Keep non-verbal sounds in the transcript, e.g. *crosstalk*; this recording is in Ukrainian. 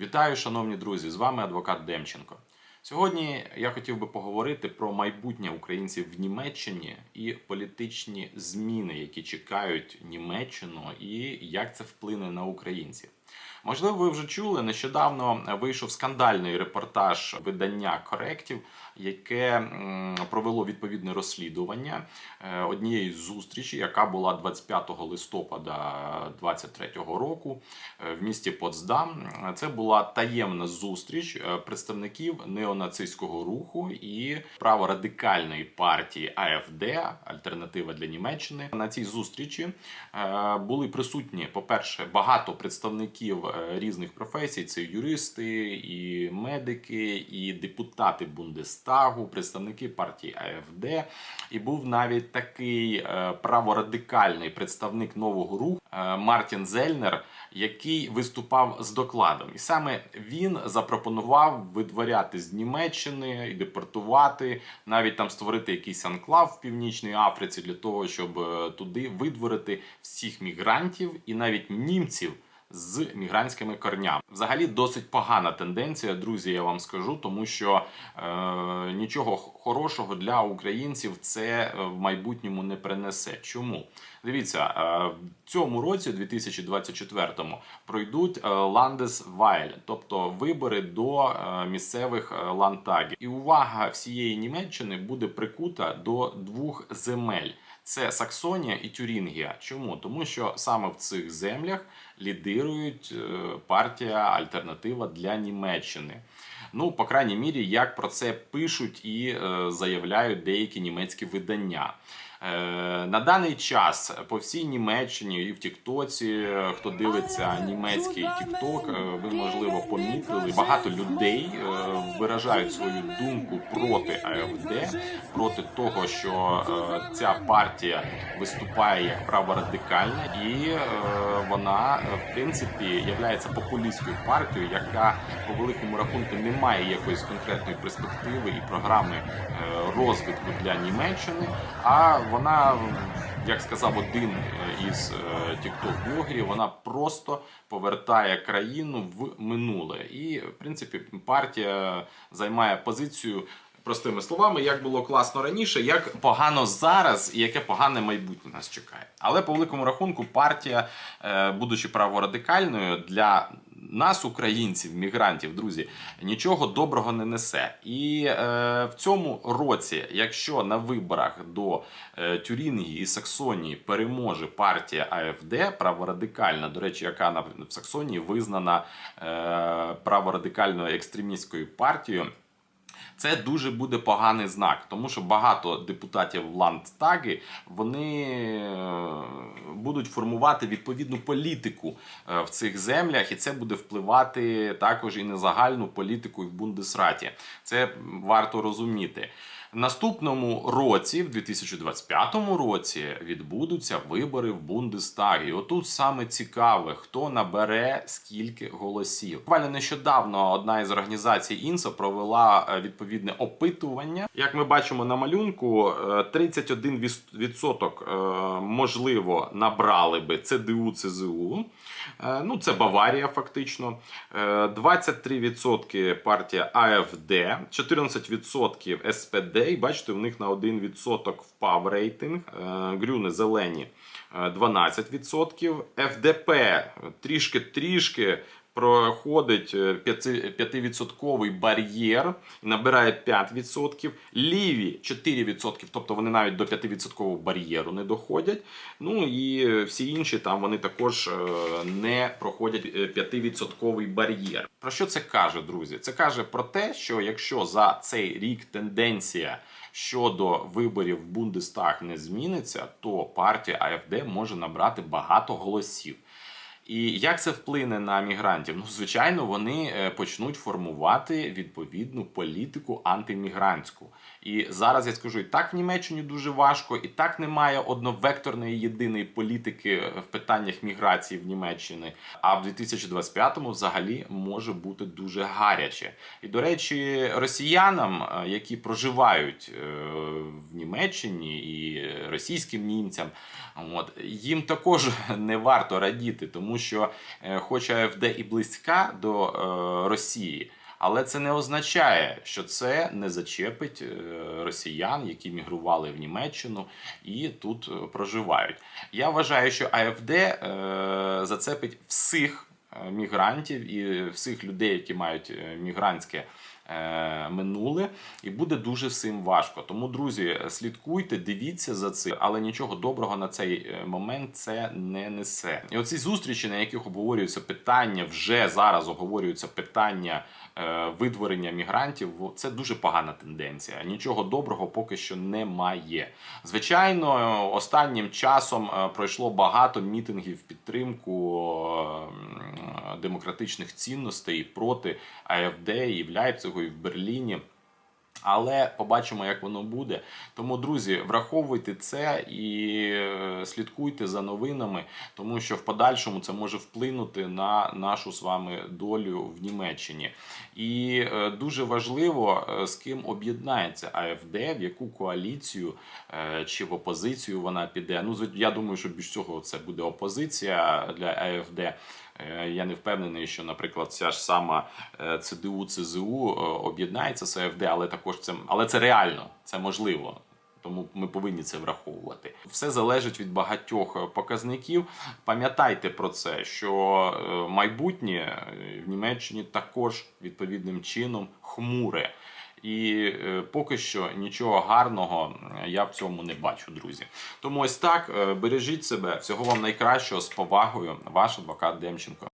Вітаю, шановні друзі! З вами адвокат Демченко. Сьогодні я хотів би поговорити про майбутнє українців в Німеччині і політичні зміни, які чекають Німеччину, і як це вплине на українців. Можливо, ви вже чули, нещодавно вийшов скандальний репортаж видання коректів, яке провело відповідне розслідування е, однієї зустрічі, яка була 25 листопада 2023 року е, в місті Потсдам. Це була таємна зустріч е, представників неонацистського руху і праворадикальної партії АФД Альтернатива для Німеччини. На цій зустрічі були присутні, по-перше, багато представників е, різних професій: це юристи, і медики, і депутати Бундестагу, представники партії АФД. І був навіть такий е, праворадикальний представник нового руху е, Мартін Зельнер, який виступав з докладом. І саме він запропонував видворяти з Німеччини і депортувати, навіть там створити якийсь анклав в Північній Африці для того, щоб туди видворити всіх мігрантів і навіть німців. З мігрантськими корнями, взагалі досить погана тенденція, друзі. Я вам скажу, тому що е, нічого хорошого для українців це е, в майбутньому не принесе. Чому дивіться е, в цьому році, 2024-му, пройдуть Ландесвайль, тобто вибори до е, місцевих е, лантагів. І увага всієї Німеччини буде прикута до двох земель. Це Саксонія і Тюрінгія. Чому? Тому що саме в цих землях лідирують е, партія Альтернатива для Німеччини. Ну, по крайній мірі, як про це пишуть і е, заявляють деякі німецькі видання. Е, На даний час по всій Німеччині і в Тіктоці, хто дивиться німецький Тікток, е, ви можливо помітили, багато людей е, виражають свою думку проти АФД, проти того, що ця партія виступає як праворадикальна, і вона в принципі є популістською партією, яка по великому рахунку не має якоїсь конкретної перспективи і програми розвитку для Німеччини. А вона, як сказав один е, із тікток-блогерів, вона просто повертає країну в минуле. І, в принципі, партія займає позицію. Простими словами, як було класно раніше, як погано зараз і яке погане майбутнє нас чекає. Але по великому рахунку, партія, е, будучи праворадикальною, для нас, українців, мігрантів, друзі, нічого доброго не несе. І е, в цьому році, якщо на виборах до е, Тюрінгії і Саксонії переможе партія АФД, праворадикальна, до речі, яка на в Саксонії визнана е, праворадикальною екстремістською партією. Це дуже буде поганий знак, тому що багато депутатів Ландтаги вони будуть формувати відповідну політику е, в цих землях, і це буде впливати також і на загальну політику в Бундесраті. Це варто розуміти. Наступному році, в 2025 році, відбудуться вибори в Бундестаг. І отут саме цікаве, хто набере скільки голосів. Буквально нещодавно одна із організацій ІНСО провела е, відповідне опитування. Як ми бачимо на малюнку, е, 31% е, можливо набрали би ЦДУ ЦЗУ. Е, Ну, це Баварія, фактично. Е, 23% партія АФД, 14% СПД. І бачите, в них на 1% впав рейтинг. Е, Грюни зелені е, 12%. ФДП трішки-трішки проходить е, 5% бар'єр набирає 5%. Ліві 4%, тобто вони навіть до 5% бар'єру не доходять. Ну і всі інші там вони також е, не проходять е, 5% бар'єр. Про що це каже, друзі? Це каже про те, що якщо за цей рік тенденція щодо виборів в Бундестаг не зміниться, то партія АФД може набрати багато голосів. І як це вплине на мігрантів? Ну, звичайно, вони е, почнуть формувати відповідну політику антимігрантську. І зараз я скажу, і так в Німеччині дуже важко, і так немає одновекторної єдиної політики в питаннях міграції в Німеччині. А в 2025-му взагалі може бути дуже гаряче. І до речі, росіянам, е, які проживають е, в Німеччині, і російським німцям, от їм також *laughs* не варто радіти, тому що, е, хоч АФД і близька до е, Росії. Але це не означає, що це не зачепить е, росіян, які мігрували в Німеччину і тут проживають. Я вважаю, що АФД зацепить всіх мігрантів і всіх людей, які мають е, мігрантське е, минуле, і буде дуже всім важко. Тому, друзі, слідкуйте, дивіться за цим, але нічого доброго на цей е, момент це не несе. І оці зустрічі, на яких обговорюються питання, вже зараз обговорюються питання е, видворення мігрантів. Це дуже погана тенденція. Нічого доброго поки що немає. Звичайно, е, останнім часом е, пройшло багато мітингів підтримку е, демократичних цінностей проти АФД і в Ляйпцигу, і в Берліні. Але побачимо, як воно буде. Тому, друзі, враховуйте це і е, слідкуйте за новинами, тому що в подальшому це може вплинути на нашу з вами долю в Німеччині. І е, дуже важливо, е, з ким об'єднається АФД, в яку коаліцію чи в опозицію вона піде. Ну, я думаю, що більш цього це буде опозиція для АФД. Е, Я не впевнений, що, наприклад, ця ж сама е, ЦДУ, ЦЗУ е, об'єднається з АФД, але також це але це реально, це можливо. Тому ми повинні це враховувати. Все залежить від багатьох показників. Пам'ятайте про це, що майбутнє в Німеччині також відповідним чином хмуре. І е, поки що нічого гарного я в цьому не бачу, друзі. Тому ось так е, бережіть себе. Всього вам найкращого з повагою, ваш адвокат Демченко.